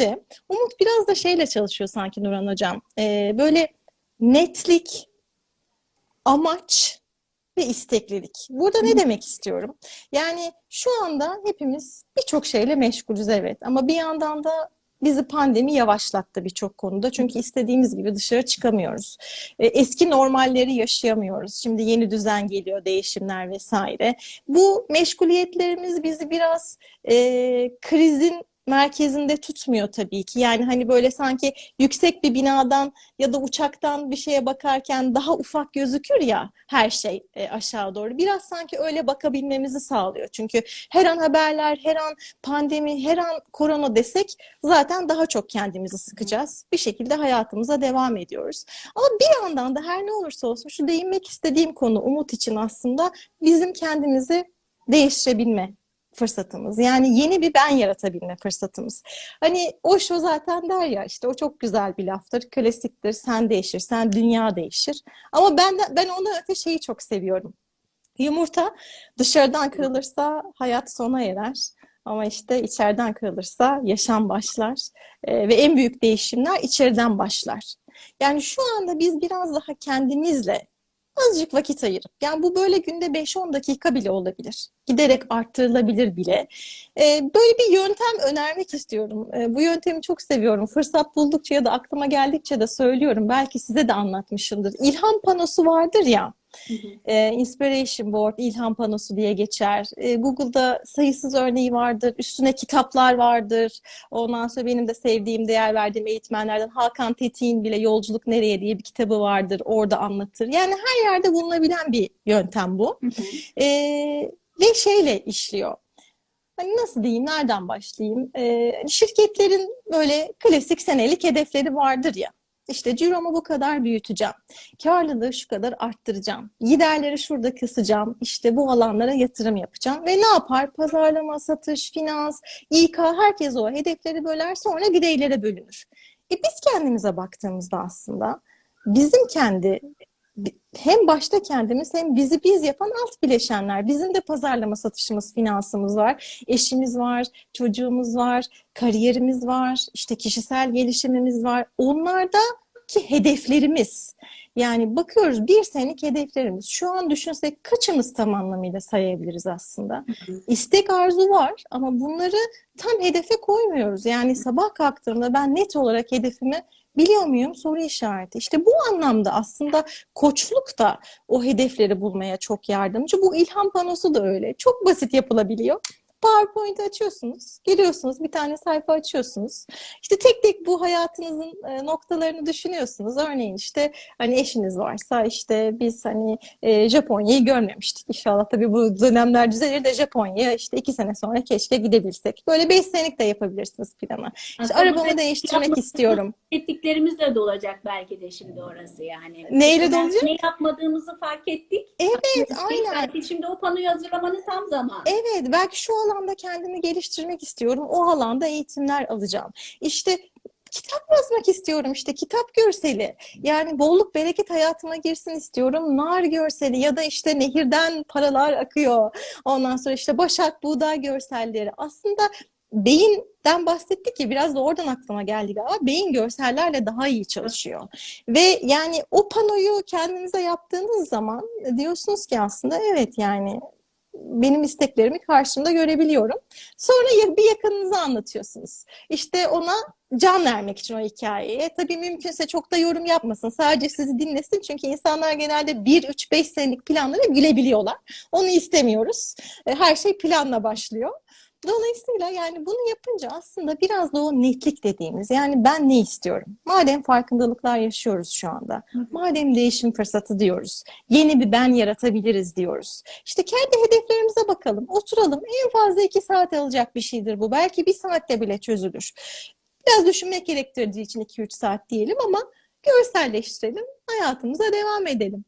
bence Umut biraz da şeyle çalışıyor sanki Nurhan Hocam. Ee, böyle netlik, amaç ve isteklilik. Burada ne demek istiyorum? Yani şu anda hepimiz birçok şeyle meşgulüz evet ama bir yandan da bizi pandemi yavaşlattı birçok konuda. Çünkü istediğimiz gibi dışarı çıkamıyoruz. E, Eski normalleri yaşayamıyoruz. Şimdi yeni düzen geliyor, değişimler vesaire. Bu meşguliyetlerimiz bizi biraz e, krizin merkezinde tutmuyor tabii ki. Yani hani böyle sanki yüksek bir binadan ya da uçaktan bir şeye bakarken daha ufak gözükür ya her şey e, aşağı doğru. Biraz sanki öyle bakabilmemizi sağlıyor. Çünkü her an haberler, her an pandemi, her an korona desek zaten daha çok kendimizi sıkacağız. Bir şekilde hayatımıza devam ediyoruz. Ama bir yandan da her ne olursa olsun şu değinmek istediğim konu umut için aslında bizim kendimizi değiştirebilme fırsatımız. Yani yeni bir ben yaratabilme fırsatımız. Hani Osho zaten der ya işte o çok güzel bir laftır, klasiktir. Sen değişirsen dünya değişir. Ama ben ben ona öte şeyi çok seviyorum. Yumurta dışarıdan kırılırsa hayat sona erer. Ama işte içeriden kırılırsa yaşam başlar. Ee, ve en büyük değişimler içeriden başlar. Yani şu anda biz biraz daha kendimizle azıcık vakit ayırıp, yani bu böyle günde 5-10 dakika bile olabilir. Giderek arttırılabilir bile. Ee, böyle bir yöntem önermek istiyorum. Ee, bu yöntemi çok seviyorum. Fırsat buldukça ya da aklıma geldikçe de söylüyorum. Belki size de anlatmışımdır. İlham panosu vardır ya. E, Inspiration Board, ilham panosu diye geçer. E, Google'da sayısız örneği vardır. Üstüne kitaplar vardır. Ondan sonra benim de sevdiğim, değer verdiğim eğitmenlerden Hakan Tetik'in bile Yolculuk Nereye diye bir kitabı vardır. Orada anlatır. Yani her yerde bulunabilen bir yöntem bu. E, ve şeyle işliyor. Hani nasıl diyeyim, nereden başlayayım? E, şirketlerin böyle klasik senelik hedefleri vardır ya. İşte ciromu bu kadar büyüteceğim. Karlılığı şu kadar arttıracağım. Giderleri şurada kısacağım. İşte bu alanlara yatırım yapacağım. Ve ne yapar? Pazarlama, satış, finans, İK herkes o hedefleri böler sonra bireylere bölünür. E biz kendimize baktığımızda aslında bizim kendi hem başta kendimiz hem bizi biz yapan alt bileşenler. Bizim de pazarlama, satışımız, finansımız var. Eşimiz var, çocuğumuz var, kariyerimiz var, işte kişisel gelişimimiz var. Onlar da ki hedeflerimiz. Yani bakıyoruz bir senelik hedeflerimiz. Şu an düşünsek kaçımız tam anlamıyla sayabiliriz aslında. İstek arzu var ama bunları tam hedefe koymuyoruz. Yani sabah kalktığımda ben net olarak hedefimi biliyor muyum? Soru işareti. İşte bu anlamda aslında koçluk da o hedefleri bulmaya çok yardımcı. Bu ilham panosu da öyle. Çok basit yapılabiliyor. PowerPoint açıyorsunuz, giriyorsunuz, bir tane sayfa açıyorsunuz. İşte tek tek bu hayatınızın e, noktalarını düşünüyorsunuz. Örneğin işte hani eşiniz varsa işte biz hani e, Japonya'yı görmemiştik. İnşallah tabii bu dönemler düzelir de Japonya işte iki sene sonra keşke gidebilsek. Böyle beş senelik de yapabilirsiniz planı. İşte Aslında arabamı değiştirmek istiyorum. Ettiklerimizle de olacak belki de şimdi orası yani. Neyle dolacak? Ne yapmadığımızı fark ettik. Evet, aynen. belki Şimdi o panoyu hazırlamanın tam zamanı. Evet, belki şu alanda kendimi geliştirmek istiyorum. O alanda eğitimler alacağım. İşte kitap yazmak istiyorum işte kitap görseli. Yani bolluk bereket hayatıma girsin istiyorum. Nar görseli ya da işte nehirden paralar akıyor. Ondan sonra işte başak buğday görselleri. Aslında beyinden bahsettik ki biraz da oradan aklıma geldi galiba. Beyin görsellerle daha iyi çalışıyor. Ve yani o panoyu kendinize yaptığınız zaman diyorsunuz ki aslında evet yani benim isteklerimi karşımda görebiliyorum. Sonra bir yakınınıza anlatıyorsunuz. İşte ona can vermek için o hikayeye. Tabii mümkünse çok da yorum yapmasın. Sadece sizi dinlesin. Çünkü insanlar genelde 1, 3, 5 senelik planlara gülebiliyorlar. Onu istemiyoruz. E, Her şey planla başlıyor. Dolayısıyla yani bunu yapınca aslında biraz da o netlik dediğimiz yani ben ne istiyorum? Madem farkındalıklar yaşıyoruz şu anda. Madem değişim fırsatı diyoruz. Yeni bir ben yaratabiliriz diyoruz. İşte kendi hedeflerimize bakalım. Oturalım. En fazla iki saat alacak bir şeydir bu. Belki bir saatte bile çözülür. Biraz düşünmek gerektirdiği için 2-3 saat diyelim ama görselleştirelim. Hayatımıza devam edelim.